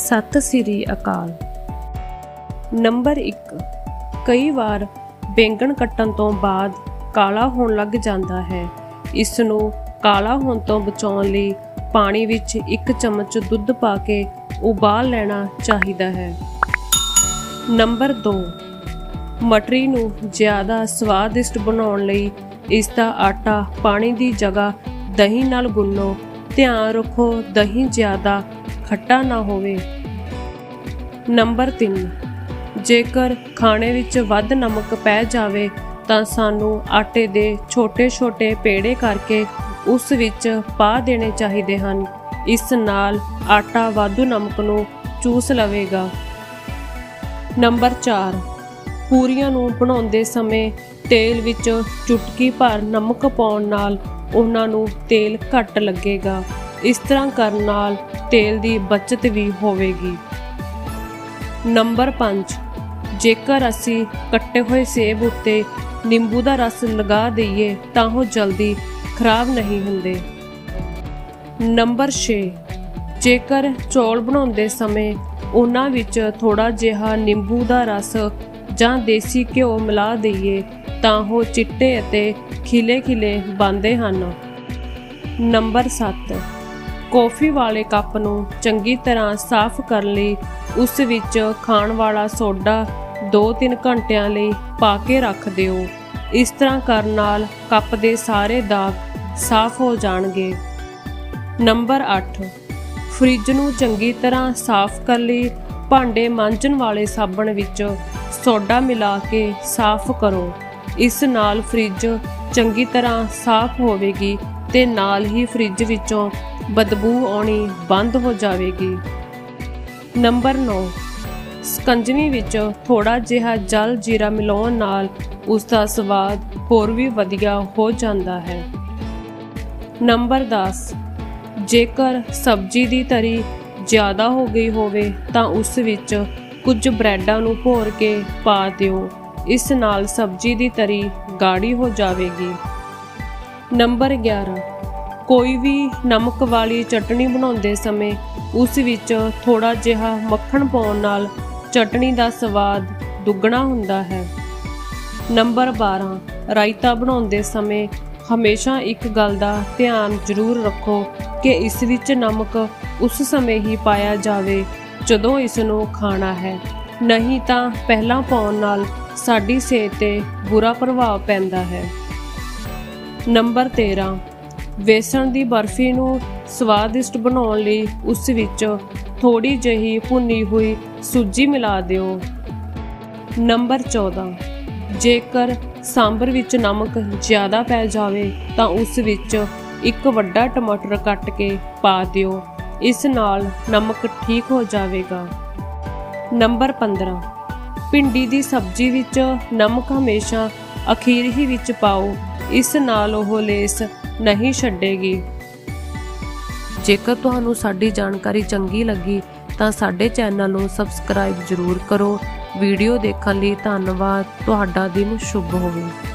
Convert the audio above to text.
ਸਤਿ ਸ੍ਰੀ ਅਕਾਲ। Number 1 ਕਈ ਵਾਰ ਬੈਂਗਣ ਕੱਟਣ ਤੋਂ ਬਾਅਦ ਕਾਲਾ ਹੋਣ ਲੱਗ ਜਾਂਦਾ ਹੈ। ਇਸ ਨੂੰ ਕਾਲਾ ਹੋਣ ਤੋਂ ਬਚਾਉਣ ਲਈ ਪਾਣੀ ਵਿੱਚ 1 ਚਮਚ ਦੁੱਧ ਪਾ ਕੇ ਉਬਾਲ ਲੈਣਾ ਚਾਹੀਦਾ ਹੈ। ਨੰਬਰ 2 ਮਟਰੀ ਨੂੰ ਜ਼ਿਆਦਾ ਸਵਾਦਿਸ਼ਟ ਬਣਾਉਣ ਲਈ ਇਸ ਦਾ ਆਟਾ ਪਾਣੀ ਦੀ ਜਗ੍ਹਾ ਦਹੀਂ ਨਾਲ ਗੁੰਨੋ। ਧਿਆਨ ਰੱਖੋ, ਦਹੀਂ ਜ਼ਿਆਦਾ ਖੱਟਾ ਨਾ ਹੋਵੇ। ਨੰਬਰ 3 ਜੇਕਰ ਖਾਣੇ ਵਿੱਚ ਵੱਧ ਨਮਕ ਪੈ ਜਾਵੇ, ਤਾਂ ਸਾਨੂੰ ਆਟੇ ਦੇ ਛੋਟੇ-ਛੋਟੇ ਪੇੜੇ ਕਰਕੇ ਉਸ ਵਿੱਚ ਪਾ ਦੇਣੇ ਚਾਹੀਦੇ ਹਨ। ਇਸ ਨਾਲ ਆਟਾ ਵਾਧੂ ਨਮਕ ਨੂੰ ਚੂਸ ਲਵੇਗਾ। ਨੰਬਰ 4 ਪੂਰੀਆਂ ਨੂੰ ਬਣਾਉਂਦੇ ਸਮੇਂ ਤੇਲ ਵਿੱਚ ਚੁਟਕੀ ਭਰ ਨਮਕ ਪਾਉਣ ਨਾਲ ਉਹਨਾਂ ਨੂੰ ਤੇਲ ਘੱਟ ਲੱਗੇਗਾ। ਇਸ ਤਰ੍ਹਾਂ ਕਰਨ ਨਾਲ ਤੇਲ ਦੀ ਬਚਤ ਵੀ ਹੋਵੇਗੀ। ਨੰਬਰ 5 ਜੇਕਰ ਅਸੀਂ ਕੱਟੇ ਹੋਏ ਸੇਬ ਉੱਤੇ ਨਿੰਬੂ ਦਾ ਰਸ ਲਗਾ ਦਈਏ, ਤਾਂ ਉਹ ਜਲਦੀ ਖਰਾਬ ਨਹੀਂ ਹੁੰਦੇ। ਨੰਬਰ 6 ਜੇਕਰ ਚੌਲ ਬਣਾਉਂਦੇ ਸਮੇਂ ਉਹਨਾਂ ਵਿੱਚ ਥੋੜਾ ਜਿਹਾ ਨਿੰਬੂ ਦਾ ਰਸ ਜਾਂ ਦੇਸੀ ਘਿਓ ਮਿਲਾ ਦਈਏ, ਤਾਂ ਉਹ ਚਿੱਟੇ ਅਤੇ ਖਿਲੇ-ਖਿਲੇ ਬਣਦੇ ਹਨ। ਨੰਬਰ 7 ਕੌਫੀ ਵਾਲੇ ਕੱਪ ਨੂੰ ਚੰਗੀ ਤਰ੍ਹਾਂ ਸਾਫ਼ ਕਰਨ ਲਈ। ਉਸ ਵਿੱਚ ਖਾਣ ਵਾਲਾ ਸੋਡਾ 2-3 ਘੰਟਿਆਂ ਲਈ ਪਾ ਕੇ ਰੱਖ ਦਿਓ। ਇਸ ਤਰ੍ਹਾਂ ਕਰਨ ਨਾਲ ਕੱਪ ਦੇ ਸਾਰੇ ਦਾਗ ਸਾਫ਼ ਹੋ ਜਾਣਗੇ। ਨੰਬਰ 8 ਫ੍ਰਿਜ ਨੂੰ ਚੰਗੀ ਤਰ੍ਹਾਂ ਸਾਫ਼ ਕਰ ਲਈ। ਭਾਂਡੇ ਮਾਂਜਣ ਵਾਲੇ ਸਾਬਣ ਵਿੱਚ ਸੋਡਾ ਮਿਲਾ ਕੇ ਸਾਫ਼ ਕਰੋ। ਇਸ ਨਾਲ ਫ੍ਰਿਜ ਚੰਗੀ ਤਰ੍ਹਾਂ ਸਾਫ਼ ਹੋਵੇਗੀ ਤੇ ਨਾਲ ਹੀ ਫ੍ਰਿਜ ਵਿੱਚੋਂ ਬਦਬੂ ਆਉਣੀ ਬੰਦ ਹੋ ਜਾਵੇਗੀ। ਨੰਬਰ 9 ਸਕੰਜਵੀ ਵਿੱਚ ਥੋੜਾ ਜਿਹਾ ਜਲ ਜੀਰਾ ਮਿਲਾਉਣ ਨਾਲ ਉਸ ਦਾ ਸਵਾਦ ਹੋਰ ਵੀ ਵਧੀਆ ਹੋ ਜਾਂਦਾ ਹੈ। ਨੰਬਰ 10 ਜੇਕਰ ਸਬਜ਼ੀ ਦੀ ਤਰੀ ਜ਼ਿਆਦਾ ਹੋ ਗਈ ਹੋਵੇ ਤਾਂ ਉਸ ਵਿੱਚ ਕੁਝ ਬ੍ਰੈਡਾਂ ਨੂੰ ਭੋਰ ਕੇ ਪਾ ਦਿਓ। ਇਸ ਨਾਲ ਸਬਜ਼ੀ ਦੀ ਤਰੀ ਗਾੜੀ ਹੋ ਜਾਵੇਗੀ। ਨੰਬਰ 11 ਕੋਈ ਵੀ ਨਮਕ ਵਾਲੀ ਚਟਣੀ ਬਣਾਉਂਦੇ ਸਮੇਂ ਉਸ ਵਿੱਚ ਥੋੜਾ ਜਿਹਾ ਮੱਖਣ ਪਾਉਣ ਨਾਲ ਚਟਣੀ ਦਾ ਸਵਾਦ ਦੁੱਗਣਾ ਹੁੰਦਾ ਹੈ। ਨੰਬਰ 12 ਰਾਇਤਾ ਬਣਾਉਂਦੇ ਸਮੇਂ ਹਮੇਸ਼ਾ ਇੱਕ ਗੱਲ ਦਾ ਧਿਆਨ ਜ਼ਰੂਰ ਰੱਖੋ ਕਿ ਇਸ ਵਿੱਚ ਨਮਕ ਉਸ ਸਮੇਂ ਹੀ ਪਾਇਆ ਜਾਵੇ ਜਦੋਂ ਇਸ ਨੂੰ ਖਾਣਾ ਹੈ। ਨਹੀਂ ਤਾਂ ਪਹਿਲਾਂ ਪਾਉਣ ਨਾਲ ਸਾਡੀ ਸਿਹਤ ਤੇ ਬੁਰਾ ਪ੍ਰਭਾਵ ਪੈਂਦਾ ਹੈ। ਨੰਬਰ 13 ਵੇਸਣ ਦੀ ਬਰਫੀ ਨੂੰ ਸਵਾਦਿਸ਼ਟ ਬਣਾਉਣ ਲਈ ਉਸ ਵਿੱਚ ਥੋੜੀ ਜਿਹੀ ਭੁੰਨੀ ਹੋਈ ਸੂਜੀ ਮਿਲਾ ਦਿਓ। ਨੰਬਰ 14 ਜੇਕਰ ਸਾਂਬਰ ਵਿੱਚ ਨਮਕ ਜ਼ਿਆਦਾ ਪੈ ਜਾਵੇ ਤਾਂ ਉਸ ਵਿੱਚ ਇੱਕ ਵੱਡਾ ਟਮਾਟਰ ਕੱਟ ਕੇ ਪਾ ਦਿਓ। ਇਸ ਨਾਲ ਨਮਕ ਠੀਕ ਹੋ ਜਾਵੇਗਾ। ਨੰਬਰ 15 ਭਿੰਡੀ ਦੀ ਸਬਜ਼ੀ ਵਿੱਚ ਨਮਕ ਹਮੇਸ਼ਾ ਅਖੀਰ ਹੀ ਵਿੱਚ ਪਾਓ। ਇਸ ਨਾਲ ਉਹ ਲੇਸ ਨਹੀਂ ਛੱਡੇਗੀ। ਜੇਕਰ ਤੁਹਾਨੂੰ ਸਾਡੀ ਜਾਣਕਾਰੀ ਚੰਗੀ ਲੱਗੀ, ਤਾਂ ਸਾਡੇ ਚੈਨਲ ਨੂੰ ਸਬਸਕ੍ਰਾਈਬ ਜ਼ਰੂਰ ਕਰੋ। ਵੀਡੀਓ ਦੇਖਣ ਲਈ ਧੰਨਵਾਦ। ਤੁਹਾਡਾ ਦਿਨ ਸ਼ੁਭ ਹੋਵੇ।